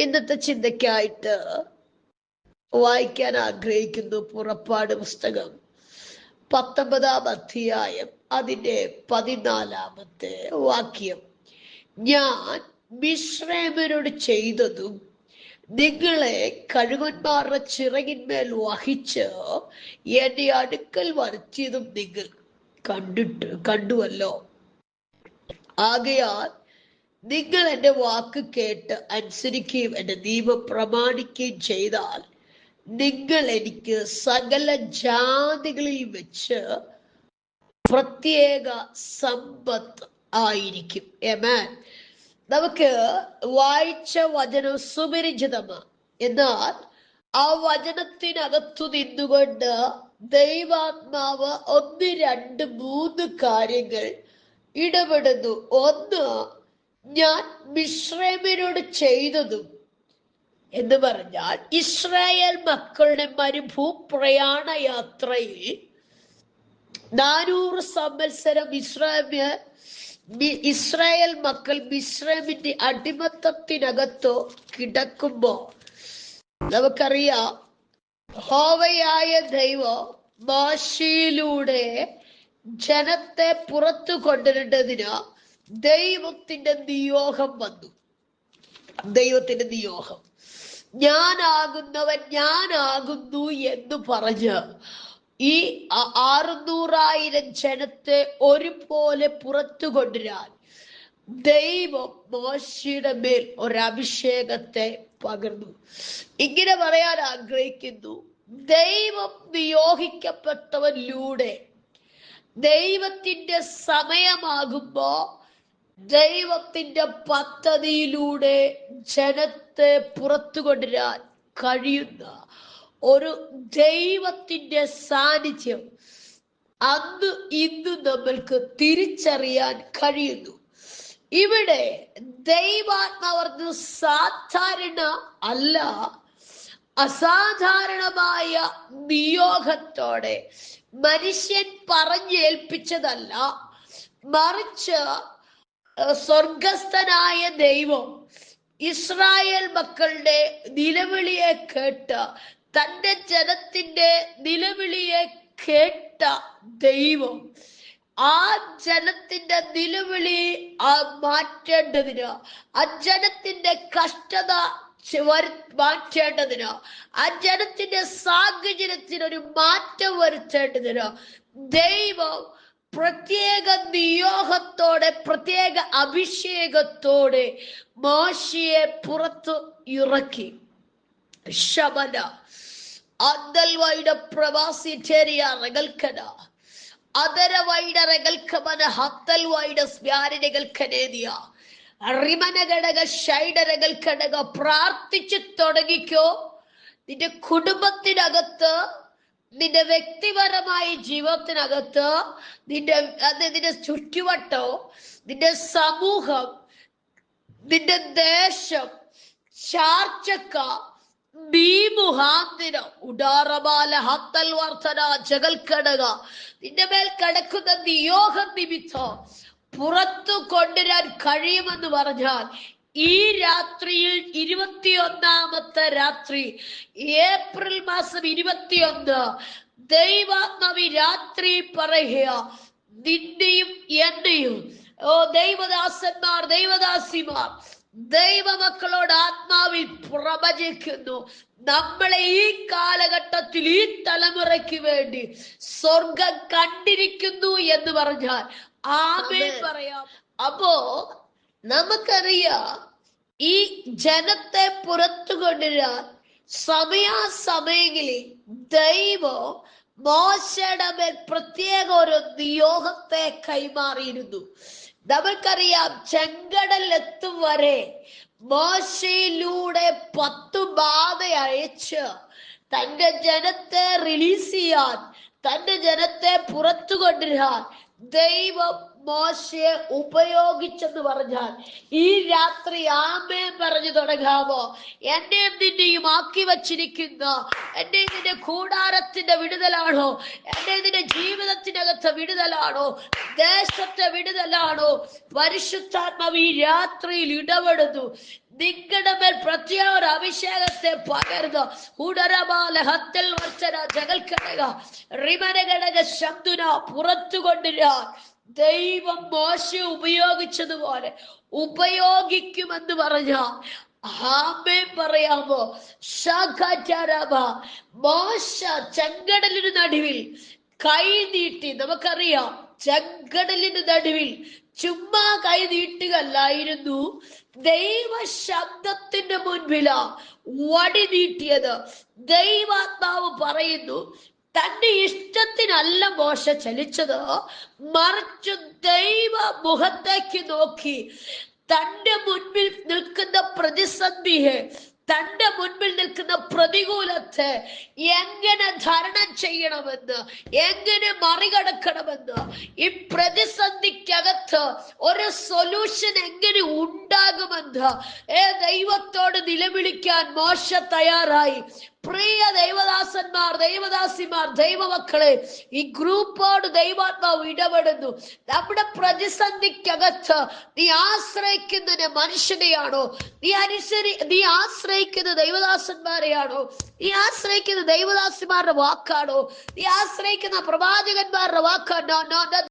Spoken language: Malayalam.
ഇന്നത്തെ ചിന്തയ്ക്കായിട്ട് വായിക്കാൻ ആഗ്രഹിക്കുന്നു പുറപ്പാട് പുസ്തകം. പത്തൊമ്പതാം അധ്യായം അതിന്റെ പതിനാലാമത്തെ വാക്യം. ഞാൻ മിശ്രേമരോട് ചെയ്തതും നിങ്ങളെ കഴുകന്മാരുടെ ചിറകിന്മേൽ വഹിച്ച് എന്റെ അടുക്കൽ വരുത്തിയതും നിങ്ങൾ കണ്ടിട്ട് കണ്ടുവല്ലോ. ആകയാൽ നിങ്ങൾ എന്റെ വാക്ക് കേട്ട് അനുസരിക്കുകയും എന്റെ നിയമം പ്രമാണിക്കുകയും ചെയ്താൽ നിങ്ങൾ എനിക്ക് സകല ജാതികളിൽ വെച്ച് പ്രത്യേക സമ്പത്ത് ആയിരിക്കും. എമാൻ നമുക്ക് വായിച്ച വചനം സുപരിചിതമാണ്. എന്നാൽ ആ വചനത്തിനകത്തു നിന്നുകൊണ്ട് ദൈവാത്മാവ് ഒന്ന് രണ്ട് മൂന്ന് കാര്യങ്ങൾ ഇടപെടുന്നു. ഒന്ന് ഞാൻ മിശ്രമിനോട് ചെയ്തതും എന്ന് പറഞ്ഞാൽ ഇസ്രായേൽ മക്കളുടെ മരുഭൂപ്രയാണ യാത്രയിൽ നാനൂറ് സംവത്സരം ഇസ്രാമ്യ ഇസ്രായേൽ മക്കൾ മിശ്രമിന്റെ അടിമത്തത്തിനകത്തോ കിടക്കുമ്പോ നമുക്കറിയാം ഹോവയായ ദൈവം ഭാഷയിലൂടെ ജനത്തെ പുറത്തു കൊണ്ടുവരേണ്ടതിന് ദൈവത്തിന്റെ നിയോഗം വന്നു. ദൈവത്തിന്റെ നിയോഗം. ഞാനാകുന്നവൻ ഞാനാകുന്നു എന്ന് പറഞ്ഞ് ഈ ആറുനൂറായിരം ജനത്തെ ഒരുപോലെ പുറത്തു കൊണ്ടുവരാൻ ദൈവം മോശയുടെ മേൽ ഒരഭിഷേകത്തെ പകർന്നു. ഇങ്ങനെ പറയാൻ ആഗ്രഹിക്കുന്നു. ദൈവം നിയോഗിക്കപ്പെട്ടവരിലൂടെ ദൈവത്തിന്റെ സമയമാകുമ്പോ ദൈവത്തിന്റെ പദ്ധതിയിലൂടെ ജനത്തെ പുറത്തു കൊണ്ടുവരാൻ കഴിയുന്ന ഒരു ദൈവത്തിന്റെ സാന്നിധ്യം അന്ന് ഇന്ന് നമ്മൾക്ക് തിരിച്ചറിയാൻ കഴിയുന്നു. ഇവിടെ ദൈവാത്മാവർന്ന് സാധാരണ അല്ല അസാധാരണമായ നിയോഗത്തോടെ മനുഷ്യൻ പറഞ്ഞേൽപ്പിച്ചതല്ല. മറിച്ച് സ്വർഗസ്ഥനായ ദൈവം ഇസ്രായേൽ മക്കളുടെ നിലവിളിയെ കേട്ട തന്റെ ജനത്തിന്റെ നിലവിളിയെ കേട്ട ദൈവം ആ ജനത്തിന്റെ നിലവിളി മാറ്റേണ്ടതിന് ആ ജനത്തിന്റെ കഷ്ടത മാറ്റേണ്ടതിന് ആ ജനത്തിന്റെ സാഹചര്യത്തിന് ഒരു മാറ്റം വരുത്തേണ്ടതിന് ദൈവം പ്രത്യേക നിയോഗത്തോടെ പ്രത്യേക അഭിഷേകത്തോടെ മോശയെ പുറത്തു ഇറക്കി. ശബന അന്തൽവൈഡ പ്രവാസി ചെറിയ റകൽക്കന അതരവൈഡ റകൽക്കമന ഹത്തൽവൈഡ സ്മ്യാരിനകൽക്കനേതിയ റിമനഘടക ഷൈഡരകൽക്കടക പ്രാർത്ഥിച്ചു തുടങ്ങിക്കോ. നിന്റെ കുടുംബത്തിനകത്ത് നിന്റെ വ്യക്തിപരമായ ജീവിതത്തിനകത്ത് നിന്റെ നിന്റെ ചുറ്റുവട്ടവും നിന്റെ സമൂഹം നിന്റെ ദേശം ചാർച്ചക്ക ജഗൽക്കടക നിന്റെ മേൽ കിടക്കുന്ന നിയോഗം നിമിത്തം പുറത്തു കൊണ്ടുവരാൻ കഴിയുമെന്ന് പറഞ്ഞാൽ ഈ രാത്രിയിൽ ഇരുപത്തിയൊന്നാമത്തെ രാത്രി ഏപ്രിൽ മാസം ഇരുപത്തിയൊന്ന് ദൈവാത്മാവി രാത്രി പറയുക നിന്റെയും എന്റെയും ഓ ദൈവദാസന്മാർ ദൈവദാസിമാർ ദൈവമക്കളോട് ആത്മാവിൽ പ്രവചിക്കുന്നു നമ്മളെ ഈ കാലഘട്ടത്തിൽ ഈ തലമുറയ്ക്ക് വേണ്ടി സ്വർഗം കണ്ടിരിക്കുന്നു എന്ന് പറഞ്ഞാൽ ആമേ പറയാം. അപ്പോ നമുക്കറിയാം ഈ ജനത്തെ പുറത്തു കൊണ്ടുവരാൻ സമയാസമയങ്ങളിൽ ദൈവം മോശയുടെ മേൽ പ്രത്യേക ഒരു നിയോഗത്തെ കൈമാറിയിരുന്നു. നമുക്കറിയാം ചെങ്കടൽ എത്തും വരെ മോശയിലൂടെ പത്തു ബാധ അയച്ച് തന്റെ ജനത്തെ റിലീസ് ചെയ്യാൻ തന്റെ ജനത്തെ പുറത്തു കൊണ്ടുവരാൻ ദൈവം മോശയെ ഉപയോഗിച്ചെന്ന് പറഞ്ഞാൽ ഈ രാത്രി ആമേ പറഞ്ഞു തുടങ്ങാമോ? എന്നെ നിന്നെയും ആക്കി വച്ചിരിക്കുന്ന എന്റെ നിന്റെ കൂടാരത്തിന്റെ വിടുതലാണോ? എന്റെ നിന്റെ ജീവിതത്തിനകത്ത് വിടുതലാണോ? ദേശത്തെ വിടുതലാണോ? പരിശുദ്ധാത്മാവ് ഈ രാത്രിയിൽ ഇടപെടുന്നു. നിങ്ങളുടെ മേൽ പ്രത്യേക ഒരു അഭിഷേകത്തെ പകരുന്നു. ഉടരമാല ഹത്തൽ വർച്ചന ജകൽക്കടക റിമനഘടക ശബ്ദുന പുറത്തു കൊണ്ടിരാൻ ദൈവം മോശ ഉപയോഗിച്ചതുപോലെ ഉപയോഗിക്കുമെന്ന് പറഞ്ഞ ഹാമേ പറയാമോ? ശാഖാചാരാമ മോശ ചെങ്കടലിന് നടുവിൽ കൈ നീട്ടി നമുക്കറിയാം ചെങ്കടലിന് നടുവിൽ ചുമ്മാ കൈ നീട്ടുകല്ലായിരുന്നു ദൈവ ശബ്ദത്തിന്റെ മുൻപിലാ വടി നീട്ടിയത്. ദൈവാത്മാവ് പറയുന്നു തന്റെ ഇഷ്ടത്തിനല്ല മോശ ചലിച്ചത്. മറിച്ച് ദൈവ മുഖത്തേക്ക് നോക്കി തന്റെ മുൻപിൽ നിൽക്കുന്ന പ്രതിസന്ധിയെ തന്റെ മുൻപിൽ നിൽക്കുന്ന പ്രതികൂലത്തെ എങ്ങനെ ധരണം ചെയ്യണമെന്ന് എങ്ങനെ മറികടക്കണമെന്ന് ഈ പ്രതിസന്ധിക്കകത്ത് ഒരു സൊല്യൂഷൻ എങ്ങനെ ഉണ്ടാകുമെന്ന് ഏ ദൈവത്തോട് നിലവിളിക്കാൻ മോശ തയ്യാറായി. പ്രിയ ദൈവദാസന്മാർ ദൈവദാസിമാർ ദൈവമക്കളെ ഈ ഗ്രൂപ്പോട് ദൈവാത്മാവ് ഇടപെടുന്നു. നമ്മുടെ പ്രതിസന്ധിക്കകത്ത് നീ ആശ്രയിക്കുന്നതിന് മനുഷ്യനെയാണോ? നീ അനുസരി നീ ആശ്രയിക്കുന്ന ദൈവദാസന്മാരെയാണോ? നീ ആശ്രയിക്കുന്ന ദൈവദാസിമാരുടെ വാക്കാണോ? നീ ആശ്രയിക്കുന്ന പ്രവാചകന്മാരുടെ വാക്കാണോ?